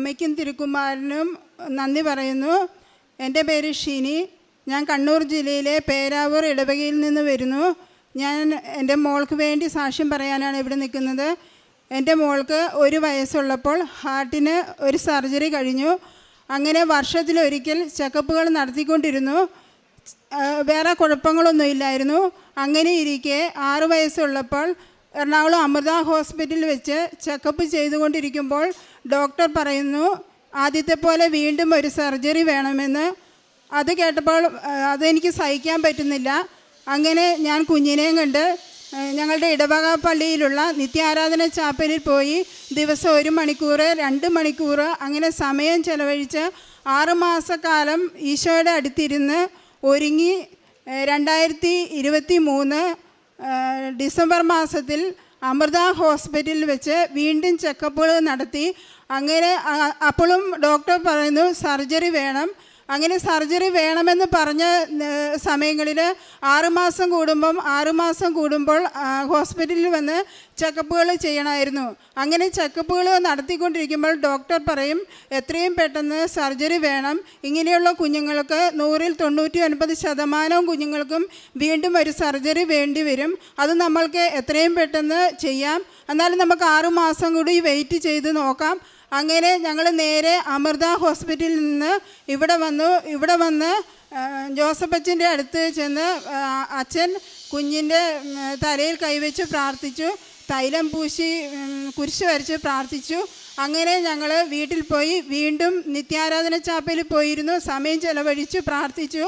അമ്മയ്ക്കും തിരുക്കുമാരനും നന്ദി പറയുന്നു. എന്റെ പേര് ഷിനി. ഞാൻ കണ്ണൂർ ജില്ലയിലെ പേരാവൂർ ഇടവകയിൽ നിന്ന് വരുന്നു. ഞാൻ എന്റെ മോൾക്ക് വേണ്ടി സാക്ഷ്യം പറയാനാണ് ഇവിടെ നിൽക്കുന്നത്. എന്റെ മോൾക്ക് ഒരു വയസ്സുള്ളപ്പോൾ ഹാർട്ടിന് ഒരു സർജറി കഴിഞ്ഞു. അങ്ങനെ വർഷത്തിലൊരിക്കൽ ചെക്കപ്പുകൾ നടത്തിക്കൊണ്ടിരുന്നു. വേറെ കുഴപ്പങ്ങളൊന്നുമില്ലായിരുന്നു അങ്ങനെ ഇരിക്കെ ആറു വയസ്സുള്ളപ്പോൾ എറണാകുളം അമൃത ഹോസ്പിറ്റലിൽ വെച്ച് ചെക്കപ്പ് ചെയ്തുകൊണ്ടിരിക്കുമ്പോൾ ഡോക്ടർ പറയുന്നു ആദ്യത്തെ പോലെ വീണ്ടും ഒരു സർജറി വേണമെന്ന്. അത് കേട്ടപ്പോൾ അതെനിക്ക് സഹിക്കാൻ പറ്റുന്നില്ല. അങ്ങനെ ഞാൻ കുഞ്ഞിനെയും കണ്ട് ഞങ്ങളുടെ ഇടവക പള്ളിയിലുള്ള നിത്യാരാധന ചാപ്പലിൽ പോയി ദിവസം ഒരു മണിക്കൂർ രണ്ട് മണിക്കൂർ അങ്ങനെ സമയം ചെലവഴിച്ച് ആറുമാസക്കാലം ഈശോയുടെ അടുത്തിരുന്ന് ഒരുങ്ങി രണ്ടായിരത്തി ഇരുപത്തി മൂന്ന് ഡിസംബർ മാസത്തിൽ അമൃത ഹോസ്പിറ്റലിൽ വെച്ച് വീണ്ടും ചെക്കപ്പുകൾ നടത്തി. അങ്ങനെ അപ്പോഴും ഡോക്ടർ പറയുന്നു സർജറി വേണം. അങ്ങനെ സർജറി വേണമെന്ന് പറഞ്ഞ സമയങ്ങളിൽ ആറുമാസം കൂടുമ്പം ആറുമാസം കൂടുമ്പോൾ ഹോസ്പിറ്റലിൽ വന്ന് ചെക്കപ്പുകൾ ചെയ്യണമായിരുന്നു. അങ്ങനെ ചെക്കപ്പുകൾ നടത്തിക്കൊണ്ടിരിക്കുമ്പോൾ ഡോക്ടർ പറയും എത്രയും പെട്ടെന്ന് സർജറി വേണം. ഇങ്ങനെയുള്ള കുഞ്ഞുങ്ങൾക്ക് നൂറിൽ തൊണ്ണൂറ്റി ഒൻപത് ശതമാനവും കുഞ്ഞുങ്ങൾക്കും വീണ്ടും ഒരു സർജറി വേണ്ടി വരും. അത് നമ്മൾക്ക് എത്രയും പെട്ടെന്ന് ചെയ്യാം. എന്നാലും നമുക്ക് ആറുമാസം കൂടി വെയിറ്റ് ചെയ്ത് നോക്കാം. അങ്ങനെ ഞങ്ങൾ നേരെ അമൃത ഹോസ്പിറ്റലിൽ നിന്ന് ഇവിടെ വന്നു. ഇവിടെ വന്ന് ജോസഫ് അച്ഛന്റെ അടുത്ത് ചെന്ന് അച്ഛൻ കുഞ്ഞിന്റെ തലയിൽ കൈവച്ച് പ്രാർത്ഥിച്ചു. തൈലം പൂശി കുരിശ് വരച്ച് പ്രാർത്ഥിച്ചു. അങ്ങനെ ഞങ്ങൾ വീട്ടിൽ പോയി. വീണ്ടും നിത്യാരാധന ചാപ്പയിൽ പോയിരുന്നു. സമയം ചെലവഴിച്ചു പ്രാർത്ഥിച്ചു.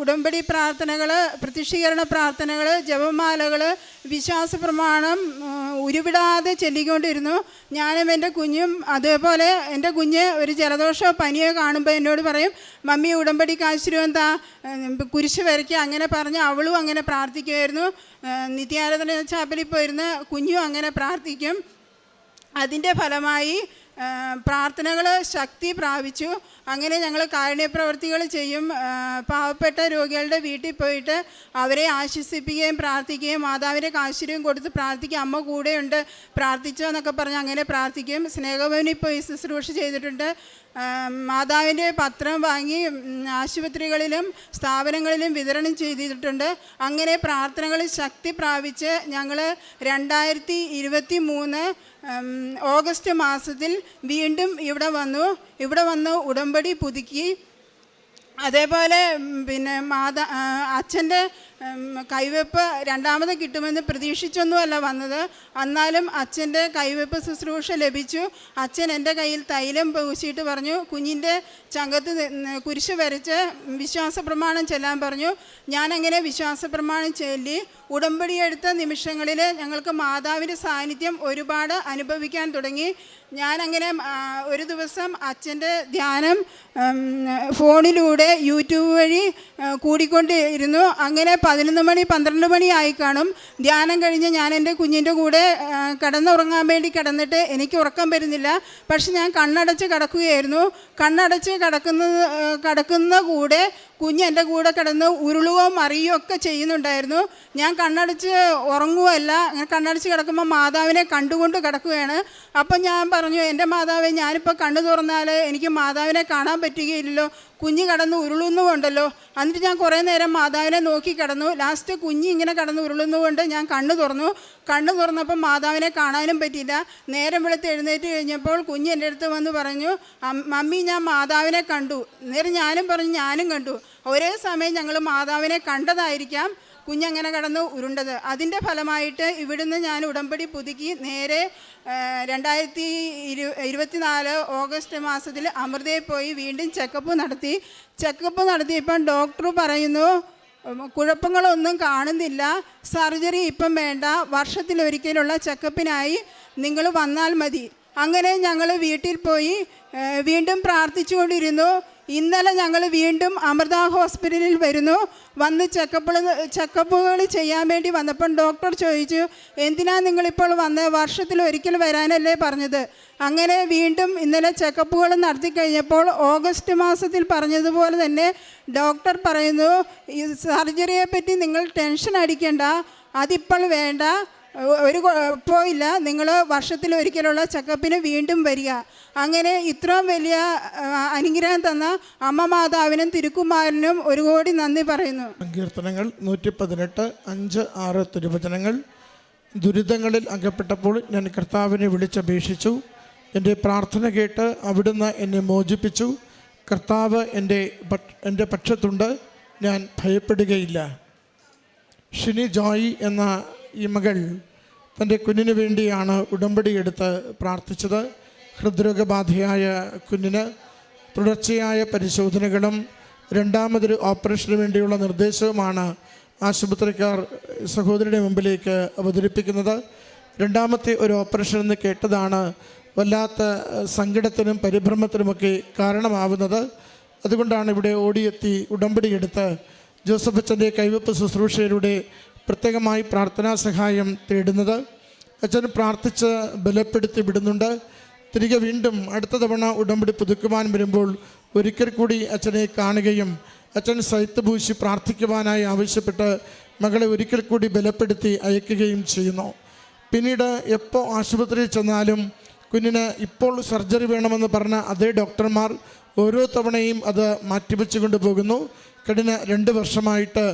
ഉടമ്പടി പ്രാർത്ഥനകൾ പ്രതിഷ്ഠീകരണ പ്രാർത്ഥനകൾ ജപമാലകൾ വിശ്വാസ പ്രമാണം ഉരുവിടാതെ ചൊല്ലിക്കൊണ്ടിരുന്നു. ഞാനും എന്റെ കുഞ്ഞും അതേപോലെ എന്റെ കുഞ്ഞ് ഒരു ജലദോഷമോ പനിയോ കാണുമ്പോൾ എന്നോട് പറയും മമ്മി ഉടമ്പടി കാശിരും എന്താ? കുരിശ് വരയ്ക്കുക അങ്ങനെ പറഞ്ഞ്. അവളും അങ്ങനെ പ്രാർത്ഥിക്കുമായിരുന്നു നിത്യാരാധന ചാപ്പലിൽ പോയിരുന്ന് കുഞ്ഞും അങ്ങനെ പ്രാർത്ഥിക്കും. അതിന്റെ ഫലമായി പ്രാർത്ഥനകൾ ശക്തി പ്രാപിച്ചു. അങ്ങനെ ഞങ്ങൾ കാരുണ്യപ്രവർത്തികൾ ചെയ്യും. പാവപ്പെട്ട രോഗികളുടെ വീട്ടിൽ പോയിട്ട് അവരെ ആശ്വസിപ്പിക്കുകയും പ്രാർത്ഥിക്കുകയും മാതാവിന്റെ കാശ്വര്യം കൊടുത്ത് പ്രാർത്ഥിക്കുക. അമ്മ കൂടെയുണ്ട് പ്രാർത്ഥിച്ചോ എന്നൊക്കെ പറഞ്ഞ് അങ്ങനെ പ്രാർത്ഥിക്കും. സ്നേഹഭവനിൽ പോയി ശുശ്രൂഷ ചെയ്തിട്ടുണ്ട്. മാതാവിന്റെ പത്രം വാങ്ങി ആശുപത്രികളിലും സ്ഥാപനങ്ങളിലും വിതരണം ചെയ്തിട്ടുണ്ട്. അങ്ങനെ പ്രാർത്ഥനകൾ ശക്തി പ്രാപിച്ച് ഞങ്ങൾ രണ്ടായിരത്തി ഇരുപത്തി മൂന്ന് ഓഗസ്റ്റ് മാസത്തിൽ വീണ്ടും ഇവിടെ വന്നു. ഇവിടെ വന്ന് ഉടമ്പടി പുതുക്കി. അതേപോലെ പിന്നെ മാതാ അച്ഛന്റെ കൈവെപ്പ് രണ്ടാമത് കിട്ടുമെന്ന് പ്രതീക്ഷിച്ചൊന്നുമല്ല വന്നത്. എന്നാലും അച്ഛന്റെ കൈവെപ്പ് ശുശ്രൂഷ ലഭിച്ചു. അച്ഛൻ എന്റെ കയ്യിൽ തൈലം പൂശിയിട്ട് പറഞ്ഞു കുഞ്ഞിന്റെ ചങ്കത്ത് കുരിശ് വരച്ച് വിശ്വാസ പ്രമാണം ചെല്ലാൻ പറഞ്ഞു. ഞാനങ്ങനെ വിശ്വാസ പ്രമാണം ചൊല്ലി ഉടമ്പടിയെടുത്ത നിമിഷങ്ങളിൽ ഞങ്ങൾക്ക് മാതാവിന്റെ സാന്നിധ്യം ഒരുപാട് അനുഭവിക്കാൻ തുടങ്ങി. ഞാനങ്ങനെ ഒരു ദിവസം അച്ഛന്റെ ധ്യാനം ഫോണിലൂടെ യൂട്യൂബ് വഴി കൂടിക്കൊണ്ടിരുന്നു. അങ്ങനെ പതിനൊന്ന് മണി പന്ത്രണ്ട് മണി ആയി കാണും. ധ്യാനം കഴിഞ്ഞ് ഞാൻ എന്റെ കുഞ്ഞിന്റെ കൂടെ കിടന്നുറങ്ങാൻ വേണ്ടി കിടന്നിട്ട് എനിക്ക് ഉറക്കം വരുന്നില്ല. പക്ഷെ ഞാൻ കണ്ണടച്ച് കിടക്കുകയായിരുന്നു. കണ്ണടച്ച് കിടക്കുന്ന കിടക്കുന്ന കൂടെ കുഞ്ഞ് എന്റെ കൂടെ കിടന്ന് ഉരുളുകയോ മറിയോ ഒക്കെ ചെയ്യുന്നുണ്ടായിരുന്നു. ഞാൻ കണ്ണടച്ച് ഉറങ്ങുകയല്ല. അങ്ങനെ കണ്ണടച്ച് കിടക്കുമ്പോൾ മാതാവിനെ കണ്ടുകൊണ്ട് കിടക്കുകയാണ്. അപ്പം ഞാൻ പറഞ്ഞു എന്റെ മാതാവെ ഞാനിപ്പോൾ കണ്ണു തുറന്നാൽ എനിക്ക് മാതാവിനെ കാണാൻ പറ്റുകയില്ലല്ലോ. കുഞ്ഞ് കടന്ന് ഉരുളുന്നുകൊണ്ടല്ലോ എന്നിട്ട് ഞാൻ കുറേ നേരം മാതാവിനെ നോക്കി കിടന്നു. ലാസ്റ്റ് കുഞ്ഞ് ഇങ്ങനെ കടന്ന് ഉരുളുന്നുകൊണ്ട് ഞാൻ കണ്ണു തുറന്നു. കണ്ണു തുറന്നപ്പോൾ മാതാവിനെ കാണാനും പറ്റിയില്ല. നേരം വെളുത്ത് എഴുന്നേറ്റ് കഴിഞ്ഞപ്പോൾ കുഞ്ഞ് എന്റെ അടുത്ത് വന്ന് പറഞ്ഞു മമ്മി ഞാൻ മാതാവിനെ കണ്ടു. നേരം ഞാനും പറഞ്ഞു ഞാനും കണ്ടു. ഒരേ സമയം ഞങ്ങൾ മാതാവിനെ കണ്ടതായിരിക്കാം കുഞ്ഞങ്ങനെ കടന്ന് ഉരുണ്ടത്. അതിന്റെ ഫലമായിട്ട് ഇവിടുന്ന് ഞാൻ ഉടമ്പടി പുതുക്കി നേരെ രണ്ടായിരത്തി ഇരു ഇരുപത്തിനാല് ഓഗസ്റ്റ് മാസത്തിൽ അമൃതയിൽ പോയി വീണ്ടും ചെക്കപ്പ് നടത്തി. ചെക്കപ്പ് നടത്തി ഇപ്പം ഡോക്ടർ പറയുന്നു കുഴപ്പങ്ങളൊന്നും കാണുന്നില്ല സർജറി ഇപ്പം വേണ്ട വർഷത്തിലൊരിക്കലുള്ള ചെക്കപ്പിനായി നിങ്ങൾ വന്നാൽ മതി. അങ്ങനെ ഞങ്ങൾ വീട്ടിൽ പോയി വീണ്ടും പ്രാർത്ഥിച്ചുകൊണ്ടിരുന്നു. ഇന്നലെ ഞങ്ങൾ വീണ്ടും അമൃത ഹോസ്പിറ്റലിൽ വരുന്നു. വന്ന് ചെക്കപ്പുകൾ ചെക്കപ്പുകൾ ചെയ്യാൻ വേണ്ടി വന്നപ്പം ഡോക്ടർ ചോദിച്ചു എന്തിനാ നിങ്ങളിപ്പോൾ വന്ന് വർഷത്തിൽ ഒരിക്കൽ വരാനല്ലേ പറഞ്ഞത്? അങ്ങനെ വീണ്ടും ഇന്നലെ ചെക്കപ്പുകൾ നടത്തി കഴിഞ്ഞപ്പോൾ ഓഗസ്റ്റ് മാസത്തിൽ പറഞ്ഞതുപോലെ തന്നെ ഡോക്ടർ പറയുന്നു ഈ സർജറിയെ പറ്റി നിങ്ങൾ ടെൻഷൻ അടിക്കേണ്ട അതിപ്പോൾ വേണ്ട ഒരു കുഴപ്പമില്ല നിങ്ങൾ വർഷത്തിൽ ഒരിക്കലുള്ള ചെക്കപ്പിന് വീണ്ടും വരിക. അങ്ങനെ ഇത്രയും വലിയ അനുഗ്രഹം തന്ന അമ്മ മാതാവിനും തിരുക്കുമാരനും ഒരു കോടി നന്ദി പറയുന്നു. സങ്കീർത്തനങ്ങൾ നൂറ്റി പതിനെട്ട് അഞ്ച് ആറ് തിരുവചനങ്ങൾ. ദുരിതങ്ങളിൽ അകപ്പെട്ടപ്പോൾ ഞാൻ കർത്താവിനെ വിളിച്ചപേക്ഷിച്ചു. എന്റെ പ്രാർത്ഥന കേട്ട് അവിടുന്ന് എന്നെ മോചിപ്പിച്ചു. കർത്താവ് എന്റെ എന്റെ പക്ഷത്തുണ്ട്. ഞാൻ ഭയപ്പെടുകയില്ല. ഷിനി ജോയി എന്ന ഈ മകൾ തന്റെ കുഞ്ഞിന് വേണ്ടിയാണ് ഉടമ്പടി എടുത്ത് പ്രാർത്ഥിച്ചത്. ഹൃദ്രോഗബാധയായ കുഞ്ഞിന് തുടർച്ചയായ പരിശോധനകളും രണ്ടാമതൊരു ഓപ്പറേഷന് വേണ്ടിയുള്ള നിർദ്ദേശവുമാണ് ആശുപത്രിക്കാർ സഹോദരിയുടെ മുമ്പിലേക്ക് അവതരിപ്പിക്കുന്നത്. രണ്ടാമത്തെ ഒരു ഓപ്പറേഷൻ എന്ന് കേട്ടതാണ് വല്ലാത്ത സങ്കടത്തിനും പരിഭ്രമത്തിനുമൊക്കെ കാരണമാവുന്നത്. അതുകൊണ്ടാണ് ഇവിടെ ഓടിയെത്തി ഉടമ്പടിയെടുത്ത് ജോസഫ് അച്ഛന്റെ കൈവപ്പ് ശുശ്രൂഷയിലൂടെ പ്രത്യേകമായി പ്രാർത്ഥനാ സഹായം തേടുന്നത്. അച്ഛൻ പ്രാർത്ഥിച്ച് ബലപ്പെടുത്തി വിടുന്നുണ്ട്. തിരികെ വീണ്ടും അടുത്ത തവണ ഉടമ്പടി പുതുക്കുവാൻ വരുമ്പോൾ ഒരിക്കൽ കൂടി അച്ഛനെ കാണുകയും അച്ഛൻ സൈത്ത് പൂശി പ്രാർത്ഥിക്കുവാനായി ആവശ്യപ്പെട്ട് മകളെ ഒരിക്കൽ കൂടി ബലപ്പെടുത്തി അയക്കുകയും ചെയ്യുന്നു. പിന്നീട് എപ്പോൾ ആശുപത്രിയിൽ ചെന്നാലും കുഞ്ഞിന് ഇപ്പോൾ സർജറി വേണമെന്ന് പറഞ്ഞ അതേ ഡോക്ടർമാർ ഓരോ തവണയും അത് മാറ്റിവെച്ചു കൊണ്ടുപോകുന്നു കഴിഞ്ഞ രണ്ട് വർഷമായിട്ട്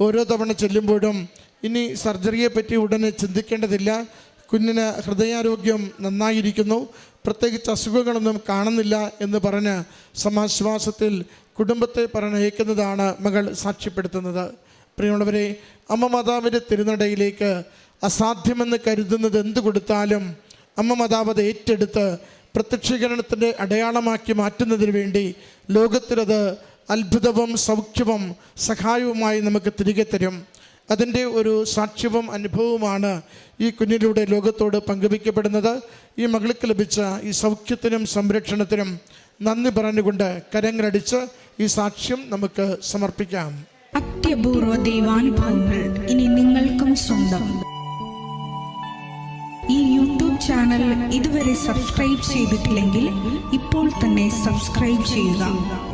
ഓരോ തവണ ചെല്ലുമ്പോഴും ഇനി സർജറിയെ പറ്റി ഉടനെ ചിന്തിക്കേണ്ടതില്ല. കുഞ്ഞിന് ഹൃദയാരോഗ്യം നന്നായിരിക്കുന്നു. പ്രത്യേകിച്ച് അസുഖങ്ങളൊന്നും കാണുന്നില്ല എന്ന് പറഞ്ഞ് സമാശ്വാസത്തിൽ കുടുംബത്തെ പറഞ്ഞയക്കുന്നതാണ് മകൾ സാക്ഷ്യപ്പെടുത്തുന്നത്. പ്രിയമുള്ളവരെ അമ്മ മാതാവിന്റെ തിരുനടയിലേക്ക് അസാധ്യമെന്ന് കരുതുന്നത് എന്ത് കൊടുത്താലും അമ്മ മാതാവ് ഏറ്റെടുത്ത് പ്രത്യക്ഷീകരണത്തിന്റെ അടയാളമാക്കി മാറ്റുന്നതിന് വേണ്ടി ലോകത്തിലത് അത്ഭുതവും സൗഖ്യവും സഹായവുമായി നമുക്ക് തിരികെ തരും. അതിന്റെ ഒരു സാക്ഷ്യവും അനുഭവവുമാണ് ഈ കുഞ്ഞിലൂടെ ലോകത്തോട് പങ്കുവയ്ക്കപ്പെടുന്നത്. ഈ മകൾക്ക് ലഭിച്ച ഈ സൗഖ്യത്തിനും സംരക്ഷണത്തിനും നന്ദി പറഞ്ഞുകൊണ്ട് കരങ്ങളടിച്ച് ഈ സാക്ഷ്യം നമുക്ക് സമർപ്പിക്കാം. അത്യപൂർവ ദൈവാനുഭവങ്ങൾ ഇനി നിങ്ങൾക്കും സ്വന്തം. ഈ യൂട്യൂബ് ചാനൽ ഇതുവരെ സബ്സ്ക്രൈബ് ചെയ്തിട്ടില്ലെങ്കിൽ ഇപ്പോൾ തന്നെ സബ്സ്ക്രൈബ് ചെയ്യുക.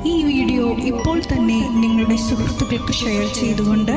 ഈ വീഡിയോ ഇപ്പോൾ തന്നെ നിങ്ങളുടെ സുഹൃത്തുക്കൾക്ക് ഷെയർ ചെയ്തുകൊണ്ട്